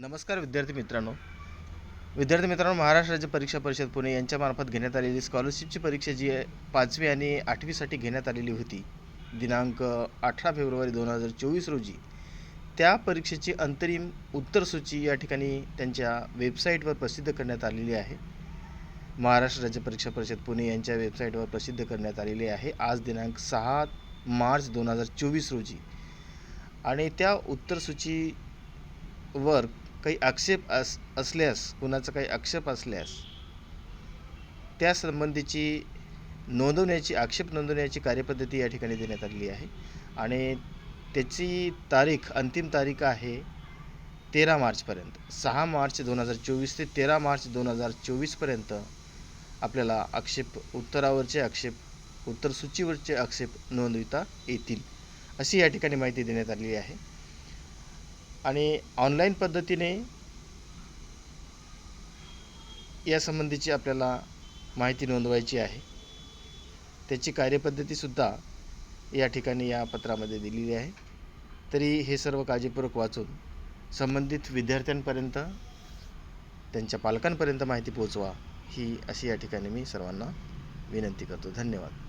नमस्कार विद्यार्थी मित्रांनो. विद्यार्थी मित्रांनो महाराष्ट्र राज्य परीक्षा परिषद पुणे यांच्यामार्फत घेण्यात आलेली स्कॉलरशिपची परीक्षा जी आहे पाचवी आणि आठवीसाठी घेण्यात आलेली होती. दिनांक अठरा फेब्रुवारी दोन हजार चोवीस रोजी. त्या परीक्षेची अंतरिम उत्तरसूची या ठिकाणी त्यांच्या वेबसाईटवर प्रसिद्ध करण्यात आलेली आहे. महाराष्ट्र राज्य परीक्षा परिषद पुणे यांच्या वेबसाईटवर प्रसिद्ध करण्यात आलेली आहे. आज दिनांक सहा मार्च दोन हजार चोवीस रोजी. आणि त्या उत्तरसूचीवर काही आक्षेप अस असल्यास कुणाचा काही आक्षेप असल्यास त्या संबंधीची नोंदवण्याची आक्षेप नोंदवण्याची कार्यपद्धती या ठिकाणी देण्यात आलेली आहे. आणि त्याची तारीख अंतिम तारीख आहे तेरा मार्चपर्यंत. सहा मार्च दोन हजार चोवीस ते तेरा मार्च दोन हजार चोवीसपर्यंत आपल्याला आक्षेप उत्तरावरचे आक्षेप उत्तरसूचीवरचे आक्षेप नोंदविता येतील अशी या ठिकाणी माहिती देण्यात आलेली आहे. आणि ऑनलाईन पद्धतीने यासंबंधीची आपल्याला माहिती नोंदवायची आहे. त्याची कार्यपद्धतीसुद्धा या ठिकाणी या पत्रामध्ये दिलेली आहे. तरी हे सर्व काळजीपूर्वक वाचून संबंधित विद्यार्थ्यांपर्यंत त्यांच्या पालकांपर्यंत माहिती पोहोचवा ही अशी या ठिकाणी मी सर्वांना विनंती करतो. धन्यवाद.